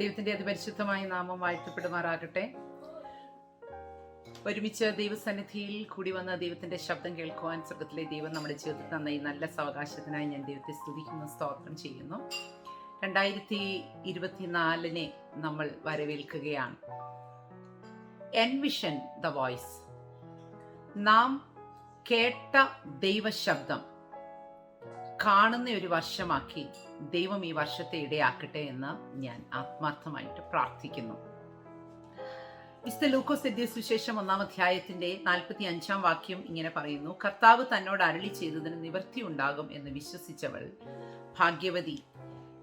ദൈവത്തിന്റെ അതിപരിശുദ്ധമായ നാമം വാഴ്ത്തപ്പെടുമാറാകട്ടെ. ഒരുമിച്ച് ദൈവസന്നിധിയിൽ കൂടി വന്ന ദൈവത്തിന്റെ ശബ്ദം കേൾക്കുവാൻ സ്വർഗത്തിലെ ദൈവം നമ്മുടെ ജീവിതത്തിൽ തന്ന ഈ നല്ല സാവകാശത്തിനായി ഞാൻ ദൈവത്തെ സ്തുതിക്കുന്നു സ്തോത്രം ചെയ്യുന്നു. രണ്ടായിരത്തി ഇരുപത്തിനാലിനെ നമ്മൾ വരവേൽക്കുകയാണ്. എൻവിഷൻ ദ വോയിസ് നാം കേട്ട ദൈവശബ്ദം കാണുന്ന ഒരു വർഷമാക്കി. ദൈവം ഈ വർഷത്തെ ഇടയാക്കട്ടെ എന്ന് ഞാൻ ആത്മാർത്ഥമായിട്ട് പ്രാർത്ഥിക്കുന്നു. വിശുദ്ധ ലൂക്കോസ് എത്തിയ സുശേഷം ഒന്നാം അധ്യായത്തിന്റെ നാൽപ്പത്തി അഞ്ചാം വാക്യം ഇങ്ങനെ പറയുന്നു കർത്താവ് തന്നോട് അരളി ചെയ്തതിന് നിവൃത്തി ഉണ്ടാകും എന്ന് വിശ്വസിച്ചവൾ ഭാഗ്യവതി.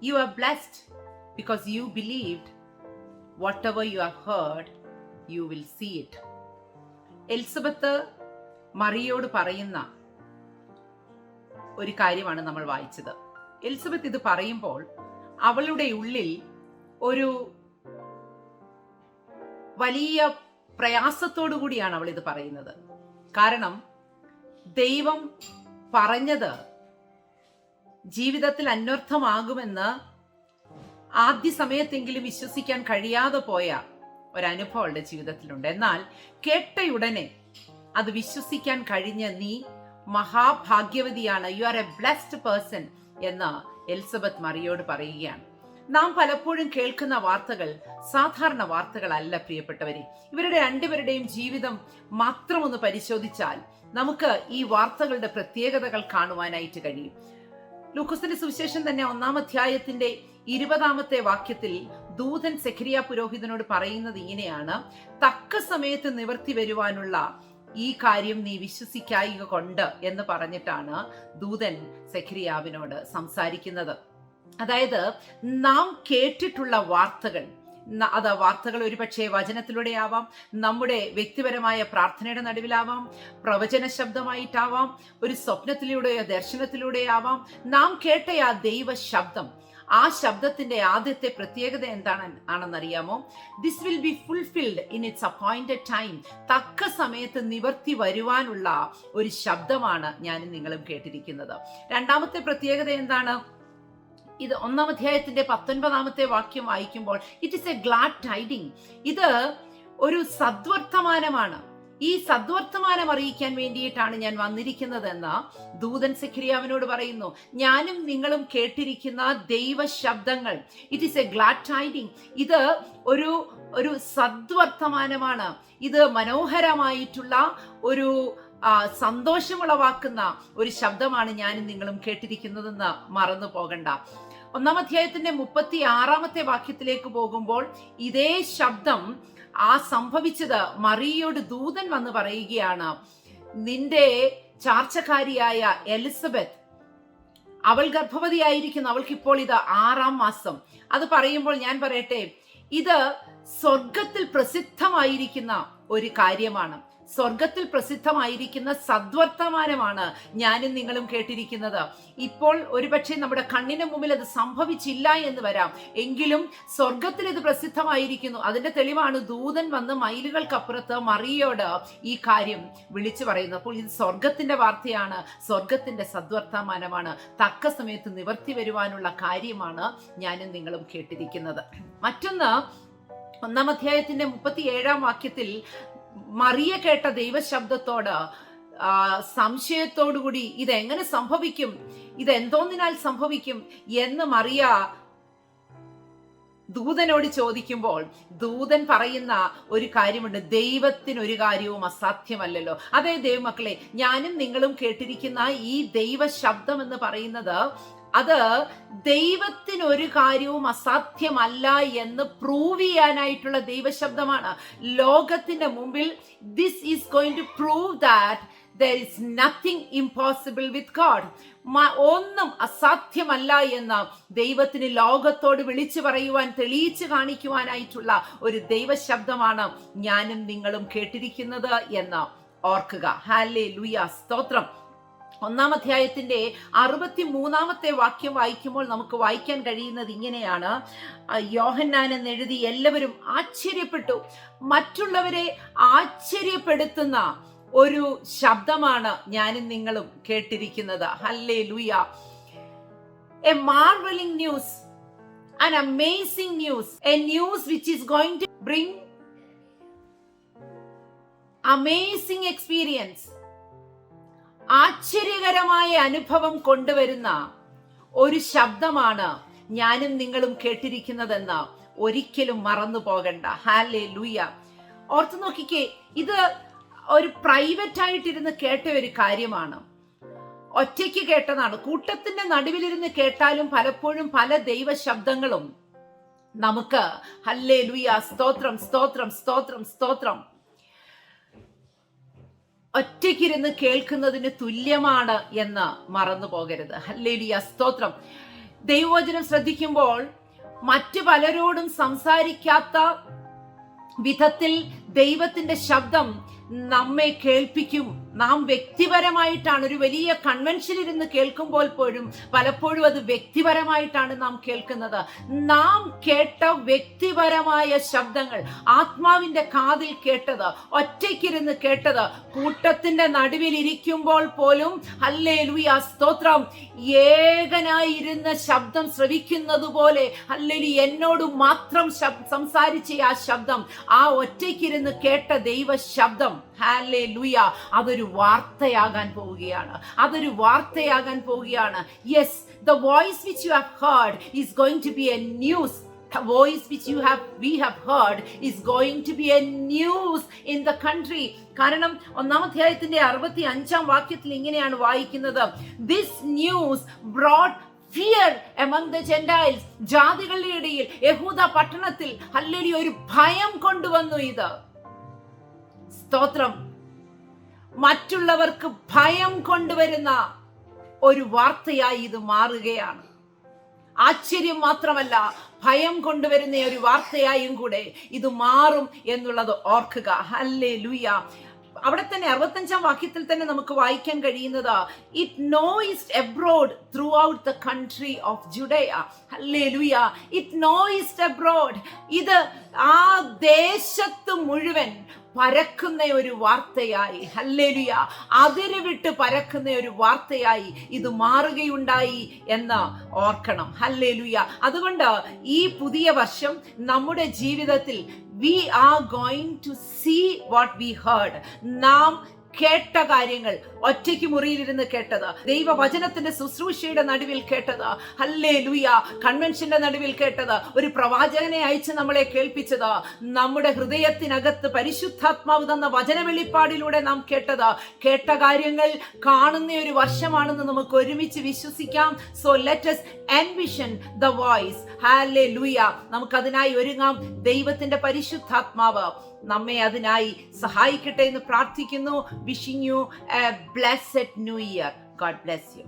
You are blessed because you believed whatever you are heard you will see it Elizabeth മറിയോട് പറയുന്ന ഒരു കാര്യമാണ് നമ്മൾ വായിച്ചത്. എലിസബത്ത് ഇത് പറയുമ്പോൾ അവളുടെ ഉള്ളിൽ ഒരു വലിയ പ്രയാസത്തോടു കൂടിയാണ് അവൾ ഇത് പറയുന്നത്. കാരണം ദൈവം പറഞ്ഞത് ജീവിതത്തിൽ അന്വർത്ഥമാകുമെന്ന് ആദ്യ സമയത്തെങ്കിലും വിശ്വസിക്കാൻ കഴിയാതെ പോയ ഒരനുഭവം അവളുടെ ജീവിതത്തിലുണ്ട്. എന്നാൽ കേട്ടയുടനെ അത് വിശ്വസിക്കാൻ കഴിഞ്ഞ നീ മഹാഭാഗ്യവതിയാണ്. You are a blessed person എന്ന് എലിസബത്ത് മറിയോട് പറയുകയാണ്. നാം പലപ്പോഴും കേൾക്കുന്ന വാർത്തകൾ സാധാരണ വാർത്തകളല്ല പ്രിയപ്പെട്ടവരെ. ഇവരുടെ രണ്ടുപേരുടെയും ജീവിതം മാത്രം ഒന്ന് പരിശോധിച്ചാൽ നമുക്ക് ഈ വാർത്തകളുടെ പ്രത്യേകതകൾ കാണുവാനായിട്ട് കഴിയും. ലൂക്കോസിന്റെ സുവിശേഷം തന്നെ ഒന്നാം അധ്യായത്തിന്റെ ഇരുപതാമത്തെ വാക്യത്തിൽ ദൂതൻ സെഖരിയ പുരോഹിതനോട് പറയുന്നത് ഇങ്ങനെയാണ്. തക്ക സമയത്ത് നിവർത്തി വരുവാനുള്ള ഈ കാര്യം നീ വിശ്വസിക്കായിക കൊണ്ട് എന്ന് പറഞ്ഞിട്ടാണ് ദൂതൻ സെഖരിയാവിനോട് സംസാരിക്കുന്നത്. അതായത് നാം കേട്ടിട്ടുള്ള വാർത്തകൾ അത് വാർത്തകൾ ഒരുപക്ഷെ വചനത്തിലൂടെ ആവാം നമ്മുടെ വ്യക്തിപരമായ പ്രാർത്ഥനയുടെ നടുവിലാവാം പ്രവചന ശബ്ദമായിട്ടാവാം ഒരു സ്വപ്നത്തിലൂടെയോ ദർശനത്തിലൂടെയോ ആവാം നാം കേട്ട ആ ദൈവ ശബ്ദം ആ ശബ്ദത്തിന്റെ ആദ്യത്തെ പ്രത്യേകത എന്താണ് ആണെന്നറിയാമോ? This will be fulfilled in its appointed time തക്ക സമയത്ത് നിവർത്തി വരുവാനുള്ള ഒരു ശബ്ദമാണ് ഞാൻ നിങ്ങളും കേട്ടിരിക്കുന്നത്. രണ്ടാമത്തെ പ്രത്യേകത എന്താണ്? ഇത് ഒന്നാം അധ്യായത്തിന്റെ പത്തൊൻപതാമത്തെ വാക്യം വായിക്കുമ്പോൾ it is a glad tiding ഇത് ഒരു സദ്വർത്തമാനമാണ്. ഈ സദ്വർത്തമാനം അറിയിക്കാൻ വേണ്ടിയിട്ടാണ് ഞാൻ വന്നിരിക്കുന്നതെന്ന് ദൂതൻ സെഖിരിയാവിനോട് പറയുന്നു. ഞാനും നിങ്ങളും കേട്ടിരിക്കുന്ന ദൈവ ശബ്ദങ്ങൾ it is a glad tiding ഇത് ഒരു ഒരു സദ്വർത്തമാനമാണ്. ഇത് മനോഹരമായിട്ടുള്ള ഒരു സന്തോഷമുളവാക്കുന്ന ഒരു ശബ്ദമാണ് ഞാനും നിങ്ങളും കേട്ടിരിക്കുന്നതെന്ന് മറന്നു പോകണ്ട. ഒന്നാം അധ്യായത്തിന്റെ മുപ്പത്തി ആറാമത്തെ വാക്യത്തിലേക്ക് പോകുമ്പോൾ ഇതേ ശബ്ദം ആ സംഭവിച്ചത് മറിയയോട് ദൂതൻ വന്ന് പറയുകയാണ് നിന്റെ ചാർച്ചക്കാരിയായ എലിസബത്ത് അവൾ ഗർഭവതിയായിരിക്കുന്നു. അവൾക്ക് ഇപ്പോൾ ഇത് ആറാം മാസം. അത് പറയുമ്പോൾ ഞാൻ പറയട്ടെ ഇത് സ്വർഗത്തിൽ പ്രസിദ്ധമായിരിക്കുന്ന ഒരു കാര്യമാണ്. സ്വർഗത്തിൽ പ്രസിദ്ധമായിരിക്കുന്ന സദ്വർത്തമാനമാണ് ഞാനും നിങ്ങളും കേട്ടിരിക്കുന്നത്. ഇപ്പോൾ ഒരുപക്ഷെ നമ്മുടെ കണ്ണിന് മുമ്പിൽ അത് സംഭവിച്ചില്ല എന്ന് വരാം. എങ്കിലും സ്വർഗത്തിൽ ഇത് പ്രസിദ്ധമായിരിക്കുന്നു. അതിന്റെ തെളിവാണ് ദൂതൻ വന്ന് മൈലുകൾക്കപ്പുറത്ത് മറിയോട് ഈ കാര്യം വിളിച്ചു പറയുന്നത്. അപ്പോൾ ഇത് സ്വർഗത്തിന്റെ വാർത്തയാണ്. സ്വർഗത്തിന്റെ സദ്വർത്തമാനമാണ്. തക്ക സമയത്ത് നിവർത്തി വരുവാനുള്ള കാര്യമാണ് ഞാനും നിങ്ങളും കേട്ടിരിക്കുന്നത്. മറ്റൊന്ന് ഒന്നാം അധ്യായത്തിന്റെ മുപ്പത്തി ഏഴാം വാക്യത്തിൽ മറിയ കേട്ട ദൈവശബ്ദത്തോട് സംശയത്തോടുകൂടി ഇതെങ്ങനെ സംഭവിക്കും? ഇതെന്തോന്നിനാൽ സംഭവിക്കും എന്ന് മറിയ ദൂതനോട് ചോദിക്കുമ്പോൾ ദൂതൻ പറയുന്ന ഒരു കാര്യമുണ്ട്. ദൈവത്തിന് ഒരു കാര്യവും അസാധ്യമല്ലല്ലോ. അതേ ദൈവമക്കളെ ഞാനും നിങ്ങളും കേട്ടിരിക്കുന്ന ഈ ദൈവ ശബ്ദം എന്ന് പറയുന്നത് അത് ദൈവത്തിന് ഒരു കാര്യവും അസാധ്യമല്ല എന്ന് പ്രൂവ് ചെയ്യാനായിട്ടുള്ള ദൈവശബ്ദമാണ്. ലോകത്തിന്റെ മുമ്പിൽ this is going to prove that there is nothing impossible with God ഒന്നും അസാധ്യമല്ല എന്ന് ദൈവത്തിന് ലോകത്തോട് വിളിച്ചു പറയുവാൻ തെളിയിച്ചു കാണിക്കുവാനായിട്ടുള്ള ഒരു ദൈവശബ്ദമാണ് ഞാനും നിങ്ങളും കേട്ടിരിക്കുന്നത് എന്ന് ഓർക്കുക. ഹാലേ ലുയ സ്തോത്രം. ഒന്നാം അധ്യായത്തിന്റെ അറുപത്തി മൂന്നാമത്തെ വാക്യം വായിക്കുമ്പോൾ നമുക്ക് വായിക്കാൻ കഴിയുന്നത് ഇങ്ങനെയാണ്. യോഹന്നാൻ എന്ന് എഴുതി എല്ലാവരും ആശ്ചര്യപ്പെട്ടു. മറ്റുള്ളവരെ ആശ്ചര്യപ്പെടുത്തുന്ന ഒരു ശബ്ദമാണ് ഞാനും നിങ്ങളും കേട്ടിരിക്കുന്നത്. Hallelujah a marveling news an amazing news a news which is going to bring amazing experience. ആശ്ചര്യകരമായ അനുഭവം കൊണ്ടുവരുന്ന ഒരു ശബ്ദമാണ് ഞാനും നിങ്ങളും കേട്ടിരിക്കുന്നതെന്ന് ഒരിക്കലും മറന്നു പോകണ്ട. ഹാലേ ലൂയ ഓർത്തു നോക്കിക്കേ ഇത് ഒരു പ്രൈവറ്റ് ആയിട്ടിരുന്ന് കേട്ട ഒരു കാര്യമാണ്. ഒറ്റയ്ക്ക് കേട്ടതാണ്. കൂട്ടത്തിന്റെ നടുവിലിരുന്ന് കേട്ടാലും പലപ്പോഴും പല ദൈവ ശബ്ദങ്ങളും നമുക്ക് ഹല്ലേ ലുയ സ്തോത്രം സ്തോത്രം സ്തോത്രം സ്തോത്രം ഒറ്റയ്ക്കിരുന്ന് കേൾക്കുന്നതിന് തുല്യമാണ് എന്ന് മറന്നു പോകരുത് ഹല്ലേലിയ സ്തോത്രം. ദൈവവചനം ശ്രദ്ധിക്കുമ്പോൾ മറ്റു പലരോടും സംസാരിക്കാത്ത വിധത്തിൽ ദൈവത്തിന്റെ ശബ്ദം നമ്മെ കേൾപ്പിക്കും. നാം വ്യക്തിപരമായിട്ടാണ്. ഒരു വലിയ കൺവെൻഷൻ ഇരുന്ന് കേൾക്കുമ്പോൾ പോലും പലപ്പോഴും അത് വ്യക്തിപരമായിട്ടാണ് നാം കേൾക്കുന്നത്. നാം കേട്ട വ്യക്തിപരമായ ശബ്ദങ്ങൾ ആത്മാവിന്റെ കാതിൽ കേട്ടത് ഒറ്റയ്ക്കിരുന്ന് കേട്ടത് കൂട്ടത്തിന്റെ നടുവിൽ ഇരിക്കുമ്പോൾ പോലും അല്ലേ ലുയ സ്തോത്രം ഏകനായിരുന്ന ശബ്ദം ശ്രവിക്കുന്നത് പോലെ അല്ലെങ്കിൽ എന്നോട് മാത്രം സംസാരിച്ച ആ ശബ്ദം ആ ഒറ്റയ്ക്കിരുന്ന് കേട്ട ദൈവ ശബ്ദം ഹാലേ ലുയ അതൊരു വാർത്തയാകാൻ പോവുകയാണ്. അതൊരു വാർത്തയാകാൻ പോവുകയാണ്. Yes the voice which you have heard is going to be a news voice which you have we have heard is going to be a news in the country കാരണം ഒന്നാം അധ്യായത്തിന്റെ അറുപത്തി അഞ്ചാം വാക്യത്തിൽ ഇങ്ങനെയാണ് വായിക്കുന്നത്. This news broad fear among the gentiles ജാതികളുടെ ഇടയിൽ യഹൂദ പട്ടണത്തിൽ അല്ലെങ്കിൽ ഒരു ഭയം കൊണ്ടുവന്നു ഇത്. സ്തോത്രം. മറ്റുള്ളവർക്ക് ഭയം കൊണ്ടുവരുന്ന ഒരു വാർത്തയായി ഇത് മാറുകയാണ്. ആശ്ചര്യം മാത്രമല്ല ഭയം കൊണ്ടുവരുന്ന ഒരു വാർത്തയായും കൂടെ ഇത് മാറും എന്നുള്ളത് ഓർക്കുക. ഹല്ലേ ലൂയ അവിടെ തന്നെ അറുപത്തഞ്ചാം വാക്യത്തിൽ തന്നെ നമുക്ക് വായിക്കാൻ കഴിയുന്നത് it noised abroad through the country of Judea hallelujah it നോയിസ്ഡ് abroad ഇത് ആ ദേശത്ത് മുഴുവൻ പരക്കുന്ന ഒരു വാർത്തയായി. ഹല്ലേലുയ. അതിര് വിട്ട് പരക്കുന്ന ഒരു വാർത്തയായി ഇത് മാറുകയുണ്ടായി എന്ന് ഓർക്കണം. ഹല്ലേലുയ. അതുകൊണ്ട് ഈ പുതിയ വർഷം നമ്മുടെ ജീവിതത്തിൽ we are going to see what we heard നാം കേട്ട കാര്യങ്ങൾ ഒറ്റയ്ക്ക് മുറിയിലിരുന്ന് കേട്ടത് ദൈവവചനത്തിന്റെ ശുശ്രൂഷയുടെ നടുവിൽ കേട്ടത് ഹല്ലേ ലുയ കൺവെൻഷന്റെ നടുവിൽ കേട്ടത് ഒരു പ്രവാചകനെ അയച്ച് നമ്മളെ കേൾപ്പിച്ചത് നമ്മുടെ ഹൃദയത്തിനകത്ത് പരിശുദ്ധാത്മാവ് തന്ന വചന വെളിപ്പാടിലൂടെ നാം കേട്ടത്. കേട്ട കാര്യങ്ങൾ കാണുന്ന ഒരു വർഷമാണെന്ന് നമുക്ക് ഒരുമിച്ച് വിശ്വസിക്കാം. So let's envision the voice hallelujah നമുക്കതിനായി ഒരുങ്ങാം. ദൈവത്തിന്റെ പരിശുദ്ധാത്മാവ് നമ്മെ അതിനായി സഹായിക്കട്ടെ എന്ന് പ്രാർത്ഥിക്കുന്നു. wishing you a blessed new year. God bless you.